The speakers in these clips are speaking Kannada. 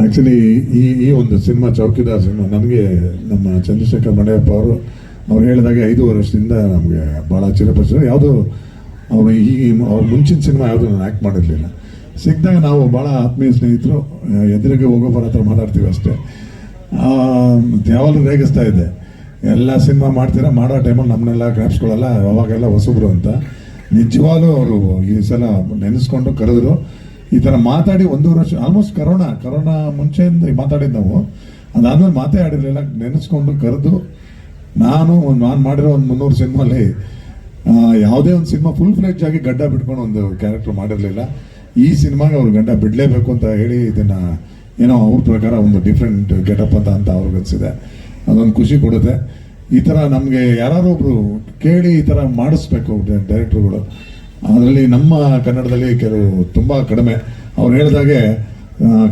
ಆ್ಯಕ್ಚುಲಿ ಈ ಈ ಒಂದು ಸಿನಿಮಾ, ಚೌಕಿದಾರ್ ಸಿನಿಮಾ, ನಮಗೆ ನಮ್ಮ ಚಂದ್ರಶೇಖರ್ ಮಂಡ್ಯಪ್ಪ ಅವರು, ಅವ್ರು ಹೇಳಿದಾಗ ಐದು ವರ್ಷದಿಂದ ನಮಗೆ ಭಾಳ ಚಿರಪರಿಚಿತ. ಯಾವುದೂ ಅವರು ಈ ಅವ್ರ ಮುಂಚಿನ ಸಿನಿಮಾ ಯಾವುದು ನಾನು ಆ್ಯಕ್ಟ್ ಮಾಡಿರಲಿಲ್ಲ. ಸಿಕ್ಕಿದಾಗ ನಾವು ಭಾಳ ಆತ್ಮೀಯ ಸ್ನೇಹಿತರು, ಎದುರಿಗೆ ಹೋಗೋ ಬರೋ ಹತ್ರ ಮಾತಾಡ್ತೀವಿ ಅಷ್ಟೇ. ಯಾವಾಗಲೂ ರೇಗಿಸ್ತಾ ಇದ್ದೆ. ಎಲ್ಲ ಸಿನಿಮಾ ಮಾಡ್ತೀರಾ, ಮಾಡೋ ಟೈಮಲ್ಲಿ ನಮ್ಮನ್ನೆಲ್ಲ ಗ್ರಾಪ್ಸ್ಗಳೆಲ್ಲ ಅವಾಗೆಲ್ಲ ಹೊಸಬ್ರು ಅಂತ. ನಿಜವಾಗ್ಲೂ ಅವರು ಈ ಸಲ ನೆನೆಸ್ಕೊಂಡು ಕರೆದ್ರು. ಈ ಥರ ಮಾತಾಡಿ ಒಂದೂವರೆ ವರ್ಷ ಆಲ್ಮೋಸ್ಟ್ ಕರೋನಾ ಕರೋನಾ ಮುಂಚೆಯಿಂದ ಮಾತಾಡಿದ್ದು ನಾವು. ಅದಾದ್ಮೇಲೆ ಮಾತೇ ಆಡಿರಲಿಲ್ಲ, ನೆನೆಸ್ಕೊಂಡು ಕರೆದು ನಾನು ನಾನು ಮಾಡಿರೋ ಒಂದು ಮುನ್ನೂರು ಸಿನಿಮಾಲಿ ಯಾವುದೇ ಒಂದು ಸಿನಿಮಾ ಫುಲ್ ಫ್ಲೆಜ್ ಆಗಿ ಗಡ್ಡ ಬಿಟ್ಕೊಂಡು ಒಂದು ಕ್ಯಾರೆಕ್ಟರ್ ಮಾಡಿರಲಿಲ್ಲ. ಈ ಸಿನಿಮಾಗೆ ಅವ್ರು ಗಡ್ಡ ಬಿಡಲೇಬೇಕು ಅಂತ ಹೇಳಿ ಇದನ್ನ ಏನೋ ಅವ್ರ ಪ್ರಕಾರ ಒಂದು ಡಿಫ್ರೆಂಟ್ ಗೆಟಪ್ ಅಂತ ಅಂತ ಅವ್ರಿಗೆ ಅನಿಸಿದೆ. ಅದೊಂದು ಖುಷಿ ಕೊಡುತ್ತೆ. ಈ ಥರ ನಮಗೆ ಯಾರು ಒಬ್ಬರು ಕೇಳಿ ಈ ಥರ ಮಾಡಿಸ್ಬೇಕು, ಡೈರೆಕ್ಟರ್ಗಳು. ಅದರಲ್ಲಿ ನಮ್ಮ ಕನ್ನಡದಲ್ಲಿ ಕೆಲವು ತುಂಬ ಕಡಿಮೆ. ಅವ್ರು ಹೇಳಿದಾಗೆ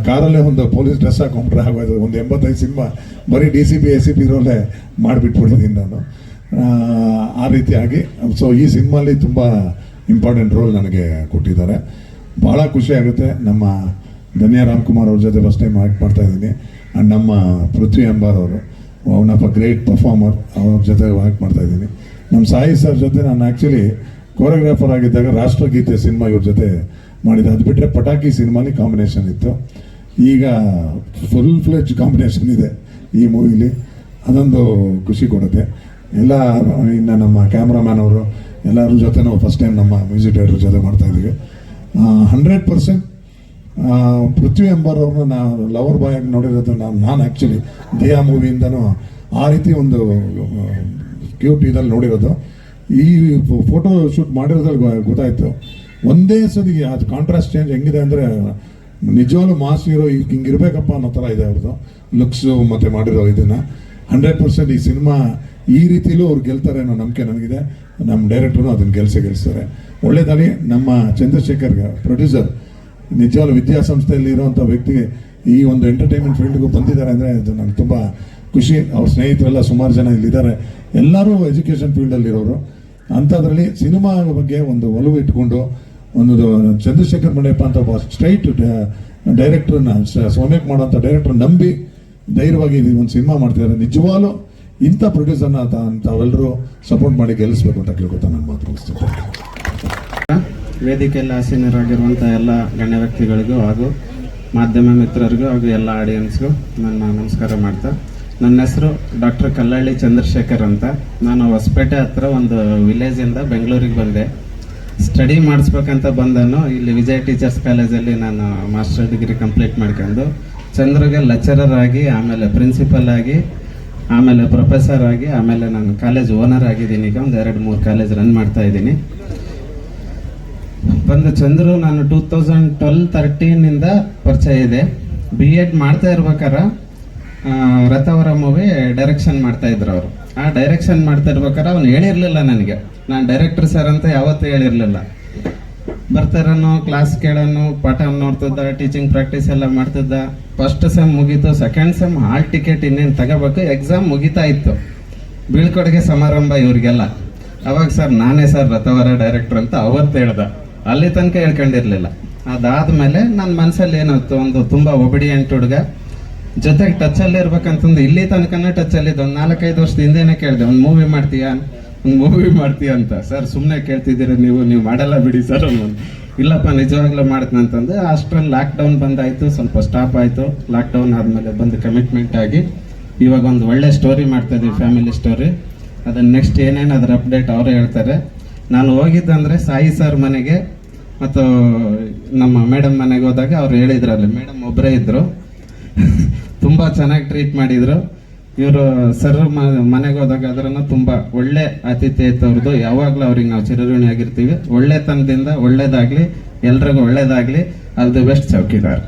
ಕಾರಲ್ಲೇ ಒಂದು ಪೊಲೀಸ್ ಡ್ರೆಸ್ ಹಾಕೊಂಡ್ರೆ ಆಗೋದು. ಒಂದು ಎಂಬತ್ತೈದು ಸಿನಿಮಾ ಬರೀ D C P S C P ಇರೋಲ್ಲೇ ಮಾಡಿಬಿಟ್ಬಿಟ್ಟಿದ್ದೀನಿ ನಾನು. ಆ, ರೀತಿಯಾಗಿ. ಸೊ ಈ ಸಿನಿಮಾಲಿ ತುಂಬ ಇಂಪಾರ್ಟೆಂಟ್ ರೋಲ್ ನನಗೆ ಕೊಟ್ಟಿದ್ದಾರೆ. ಭಾಳ ಖುಷಿ ಆಗುತ್ತೆ. ನಮ್ಮ ಧನ್ಯ ರಾಮ್ಕುಮಾರ್ ಅವ್ರ ಜೊತೆ ಫಸ್ಟ್ ಟೈಮ್ ಆ್ಯಕ್ಟ್ ಮಾಡ್ತಾ ಇದ್ದೀನಿ. ಆ್ಯಂಡ್ ನಮ್ಮ ಪೃಥ್ವಿ ಅಂಬಾರ್ ಅವರು ಒನ್ ಆಫ್ ಗ್ರೇಟ್ ಪರ್ಫಾರ್ಮರ್ ಅವ್ರ ಜೊತೆ ಆ್ಯಕ್ಟ್ ಮಾಡ್ತಾ ಇದ್ದೀನಿ. ನಮ್ಮ ಸಾಯಿ ಸರ್ ಜೊತೆ ನಾನು ಆ್ಯಕ್ಚುಲಿ ಕೋರಿಯೋಗ್ರಾಫರ್ ಆಗಿದ್ದಾಗ ರಾಷ್ಟ್ರಗೀತೆ ಸಿನಿಮಾ ಇವ್ರ ಜೊತೆ ಮಾಡಿದೆ ಅದು ಬಿಟ್ಟರೆ ಪಟಾಕಿ ಸಿನಿಮಾಲಿ ಕಾಂಬಿನೇಷನ್ ಇತ್ತು. ಈಗ ಫುಲ್ ಫ್ಲೆಜ್ ಕಾಂಬಿನೇಷನ್ ಇದೆ ಈ ಮೂವಿಲಿ ಅದೊಂದು ಖುಷಿ ಕೊಡುತ್ತೆ. ಎಲ್ಲ, ಇನ್ನು ನಮ್ಮ ಕ್ಯಾಮ್ರಾಮ್ಯಾನ್ ಅವರು ಎಲ್ಲರ ಜೊತೆ ನಾವು ಫಸ್ಟ್ ಟೈಮ್ ನಮ್ಮ ಮ್ಯೂಸಿಕ್ ಡೈರೆಕ್ಟರ್ ಜೊತೆ ಮಾಡ್ತಾ ಇದ್ದೀವಿ ಹಂಡ್ರೆಡ್ ಪರ್ಸೆಂಟ್ ಪೃಥ್ವಿ ಎಂಬರವ್ರನ್ನ ನಾನು ಲವರ್ ಬಾಯ್ ಆಗಿ ನೋಡಿರೋದು ನಾನು ನಾನು ಆ್ಯಕ್ಚುಲಿ ದೇಹ ಮೂವಿಯಿಂದನೂ ಆ ರೀತಿ ಒಂದು ಕ್ಯೂಟ್ ಇದಲ್ಲಿ ನೋಡಿರೋದು. ಈ ಫೋಟೋ ಶೂಟ್ ಮಾಡಿರೋದ್ರಲ್ಲಿ ಗೊತ್ತಾಯಿತು. ಒಂದೇ ಸದಿಗೆ ಅದು ಕಾಂಟ್ರಾಸ್ಟ್ ಚೇಂಜ್ ಹೆಂಗಿದೆ ಅಂದರೆ, ನಿಜವಾಗ್ಲೂ ಮಾಸ್ ಹೀರೋ ಈಗ ಹಿಂಗೆ ಇರಬೇಕಪ್ಪ ಅನ್ನೋ ಥರ ಇದೆ ಅವ್ರದ್ದು. ಲುಕ್ಸು ಮತ್ತು ಮಾಡಿರೋ ಇದನ್ನು. ಹಂಡ್ರೆಡ್ ಪರ್ಸೆಂಟ್ ಈ ಸಿನಿಮಾ ಈ ರೀತಿಲೂ ಅವ್ರು ಗೆಲ್ತಾರೆ ಅನ್ನೋ ನಂಬಿಕೆ ನನಗಿದೆ. ನಮ್ಮ ಡೈರೆಕ್ಟ್ರು ಅದನ್ನು ಗೆಲ್ಸೇ ಗೆಲ್ಸ್ತಾರೆ. ಒಳ್ಳೆಯದಾಗಿ ನಮ್ಮ ಚಂದ್ರಶೇಖರ್ ಪ್ರೊಡ್ಯೂಸರ್ ನಿಜವಾಗ್ಲೂ ವಿದ್ಯಾಸಂಸ್ಥೆಯಲ್ಲಿ ಇರೋವಂಥ ವ್ಯಕ್ತಿ ಈ ಒಂದು ಎಂಟರ್ಟೈನ್ಮೆಂಟ್ ಫೀಲ್ಡ್ಗೂ ಬಂದಿದ್ದಾರೆ ಅಂದರೆ ಅದು ನನಗೆ ತುಂಬ ಖುಷಿ. ಅವ್ರ ಸ್ನೇಹಿತರೆಲ್ಲ ಸುಮಾರು ಜನ ಇಲ್ಲಿದ್ದಾರೆ. ಎಲ್ಲರೂ ಎಜುಕೇಷನ್ ಫೀಲ್ಡಲ್ಲಿ ಇರೋರು ಅಂಥದ್ರಲ್ಲಿ ಸಿನಿಮಾ ಬಗ್ಗೆ ಒಂದು ಒಲವು ಇಟ್ಕೊಂಡು ಒಂದು ಚಂದ್ರಶೇಖರ್ ಮಂಡ್ಯಪ್ಪ ಅಂತ ಒಬ್ಬ ಸ್ಟ್ರೈಟ್ ಡೈರೆಕ್ಟರ್ನ ಸೋಮ್ಯಕ್ ಮಾಡೋಂಥ ಡೈರೆಕ್ಟರ್ ನಂಬಿ ಧೈರ್ಯವಾಗಿ ಒಂದು ಸಿನಿಮಾ ಮಾಡ್ತಿದ್ದಾರೆ. ನಿಜವಾಗ್ಲೂ ಇಂಥ ಪ್ರೊಡ್ಯೂಸರ್ನ ತಾವೆಲ್ಲರೂ ಸಪೋರ್ಟ್ ಮಾಡಿ ಗೆಲ್ಲಿಸ್ಬೇಕು ಅಂತ ಕೇಳ್ಕೊತಾ ನಾನು ಮಾತು ವೇದಿಕೆಯಲ್ಲಿ ಆಸೀನರಾಗಿರುವಂಥ ಎಲ್ಲ ಗಣ್ಯ ವ್ಯಕ್ತಿಗಳಿಗೂ ಹಾಗೂ ಮಾಧ್ಯಮ ಮಿತ್ರರಿಗೂ ಹಾಗೂ ಎಲ್ಲ ಆಡಿಯನ್ಸ್ಗೂ ನನ್ನ ನಮಸ್ಕಾರ ಮಾಡ್ತಾ ನನ್ನ ಹೆಸರು ಡಾಕ್ಟರ್ ಕಲ್ಲಳ್ಳಿ ಚಂದ್ರಶೇಖರ್ ಅಂತ. ನಾನು ಹೊಸಪೇಟೆ ಹತ್ರ ಒಂದು ವಿಲೇಜಿಂದ ಬೆಂಗಳೂರಿಗೆ ಬಂದೆ. ಸ್ಟಡಿ ಮಾಡಿಸ್ಬೇಕಂತ ಬಂದನು. ಇಲ್ಲಿ ವಿಜಯ ಟೀಚರ್ಸ್ ಕಾಲೇಜಲ್ಲಿ ನಾನು ಮಾಸ್ಟರ್ ಡಿಗ್ರಿ ಕಂಪ್ಲೀಟ್ ಮಾಡ್ಕೊಂಡು, ಚಂದ್ರಗೆ ಲೆಕ್ಚರರ್ ಆಗಿ, ಆಮೇಲೆ ಪ್ರಿನ್ಸಿಪಲ್ ಆಗಿ, ಆಮೇಲೆ ಪ್ರೊಫೆಸರ್ ಆಗಿ, ಆಮೇಲೆ ನಾನು ಕಾಲೇಜ್ ಓನರ್ ಆಗಿದ್ದೀನಿ ಈಗ. ಒಂದು ಎರಡು ಮೂರು ಕಾಲೇಜ್ ರನ್ ಮಾಡ್ತಾ ಇದ್ದೀನಿ. ಬಂದು ಚಂದ್ರು ನಾನು ಟೂ ತೌಸಂಡ್ ಟ್ವೆಲ್ ತರ್ಟೀನಿಂದ ಪರಿಚಯ ಇದೆ. ಬಿ ಎಡ್ ಮಾಡ್ತಾ ಇರ್ಬೇಕಾರ ರಥವರ ಮೂವಿ ಡೈರೆಕ್ಷನ್ ಮಾಡ್ತಾ ಇದ್ರು ಅವರು. ಆ ಡೈರೆಕ್ಷನ್ ಮಾಡ್ತಾ ಇರ್ಬೇಕಾದ್ರೆ ಅವ್ನು ಹೇಳಿರ್ಲಿಲ್ಲ ನನಗೆ. ನಾನು ಡೈರೆಕ್ಟರ್ ಸರ್ ಅಂತ ಯಾವತ್ತೂ ಹೇಳಿರ್ಲಿಲ್ಲ. ಬರ್ತಾರನು ಕ್ಲಾಸ್ ಕೇಳೋನು, ಪಾಠ ನೋಡ್ತಿದ್ದ ಟೀಚಿಂಗ್ ಪ್ರಾಕ್ಟೀಸ್ ಎಲ್ಲ ಮಾಡ್ತಿದ್ದ. ಫಸ್ಟ್ ಸೆಮ್ ಮುಗೀತು ಸೆಕೆಂಡ್ ಸೆಮ್ ಹಾಲ್ ಟಿಕೆಟ್ ಇನ್ನೇನು ತಗೋಬೇಕು ಎಕ್ಸಾಮ್ ಮುಗಿತಾ ಇತ್ತು. ಬೀಳ್ಕೊಡುಗೆ ಸಮಾರಂಭ ಇವ್ರಿಗೆಲ್ಲ. ಅವಾಗ ಸರ್ ನಾನೇ ಸರ್ ರಥವರ ಡೈರೆಕ್ಟರ್ ಅಂತ ಅವತ್ತು ಹೇಳ್ದ. ಅಲ್ಲಿ ತನಕ ಹೇಳ್ಕೊಂಡಿರ್ಲಿಲ್ಲ. ಅದಾದ್ಮೇಲೆ ನನ್ನ ಮನಸ್ಸಲ್ಲಿ ಏನಾಯ್ತು, ಒಂದು ತುಂಬ ಒಬಿಡಿಯಂಟ್ ಹುಡುಗ ಜೊತೆಗೆ ಟಚಲ್ಲಿ ಇರ್ಬೇಕಂತಂದು ಇಲ್ಲಿ ತನಕನೇ ಟಚಲ್ಲಿ ಇದ್ದ. ಒಂದು ನಾಲ್ಕೈದು ವರ್ಷದ ಹಿಂದೆನೇ ಕೇಳಿದೆ, ಒಂದು ಮೂವಿ ಮಾಡ್ತೀಯಾ? ಒಂದು ಮೂವಿ ಮಾಡ್ತೀಯ? ಅಂತ. ಸರ್ ಸುಮ್ಮನೆ ಕೇಳ್ತಿದ್ದೀರ ನೀವು? ನೀವು ಮಾಡಲ್ಲ ಬಿಡಿ ಸರ್ ಇಲ್ಲಪ್ಪ, ನಿಜವಾಗ್ಲೂ ಅಂತಂದು. ಲಾಕ್ ಲಾಕ್ಡೌನ್ ಬಂದಾಯ್ತು, ಸ್ವಲ್ಪ ಸ್ಟಾಪ್ ಆಯಿತು. ಲಾಕ್ಡೌನ್ ಆದಮೇಲೆ ಬಂದು ಕಮಿಟ್ಮೆಂಟ್ ಆಗಿ ಇವಾಗ ಒಂದು ಒಳ್ಳೆ ಸ್ಟೋರಿ ಮಾಡ್ತಾ ಇದ್ದೀವಿ ಫ್ಯಾಮಿಲಿ ಸ್ಟೋರಿ ಅದನ್ನ ನೆಕ್ಸ್ಟ್ ಏನೇನು ಅದ್ರ ಅಪ್ಡೇಟ್ ಅವರೇ ಹೇಳ್ತಾರೆ. ನಾನು ಹೋಗಿದ್ದಂದ್ರೆ ಸಾಯಿ ಸರ್ ಮನೆಗೆ, ಮತ್ತು ನಮ್ಮ ಮೇಡಮ್ ಮನೆಗೆ ಹೋದಾಗ ಅವ್ರು ಹೇಳಿದ್ರಲ್ಲಿ ಮೇಡಮ್ ಒಬ್ಬರೇ ಇದ್ರು. ತುಂಬ ಚೆನ್ನಾಗಿ ಟ್ರೀಟ್ ಮಾಡಿದ್ರು. ಇವರು ಸರ್ ಮನೆಗೆ ಹೋದಾಗ ಅದರನ್ನು ತುಂಬ ಒಳ್ಳೆ ಆತಿಥ್ಯ ಇತ್ತು ಅವ್ರದ್ದು ಯಾವಾಗಲೂ ಅವ್ರಿಗೆ ನಾವು ಚಿರಋಣಿ ಆಗಿರ್ತೀವಿ ಒಳ್ಳೆತನದಿಂದ ಒಳ್ಳೇದಾಗ್ಲಿ, ಎಲ್ರಿಗೂ ಒಳ್ಳೇದಾಗ್ಲಿ. All the best chowkidar.